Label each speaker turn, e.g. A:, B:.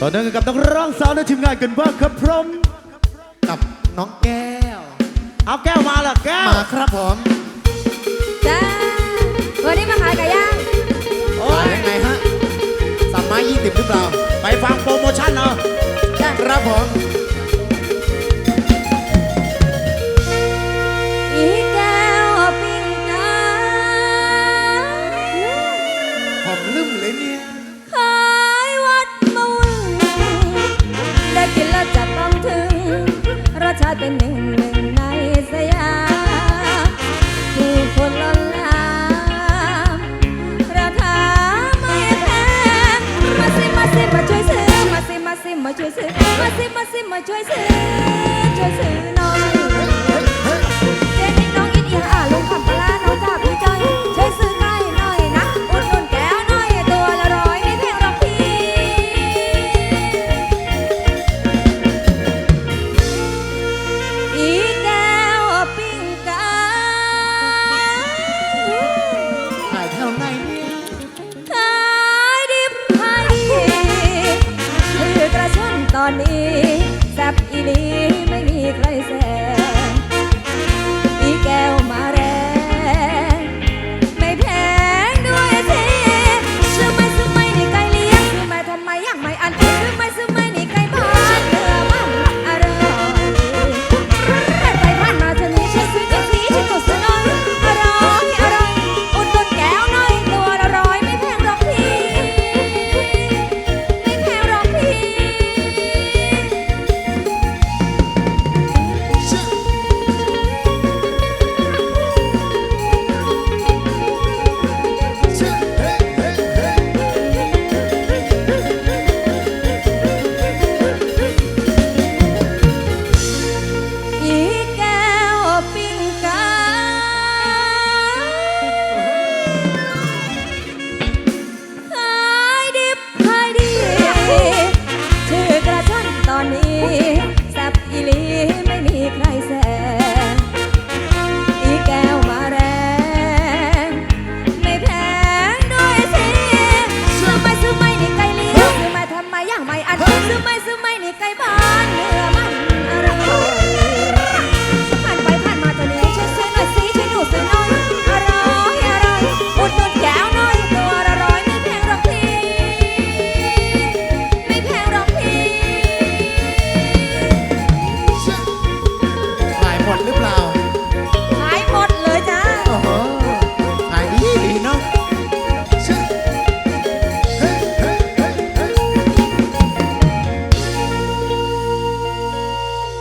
A: ต่อเนื่องกันกับนักร้องสาวในทีมงานกันบ้างครับพร้อม
B: กับน้องแก้ว
A: เอาแก้วมาละแก้ว
B: มาครับผม
C: จ้าวันนี้มาขายไก่ย่าง
A: โอ้
B: มายยังไงฮะสามไม้ยี่สิบหรือเปล่า
A: ไปฟังโปรโมชั่นเอา
C: จ้า
B: ครับผม
C: ชาติเป็นหนึ่งหนึ่งในสยามผู้คนล้นลามราคาไม่แพงมาสิมาสิมาช่วยซื้อมาสิมาสิมาช่วยซื้อมาสิมาสิมาช่วยซื้อช่วยซื้อ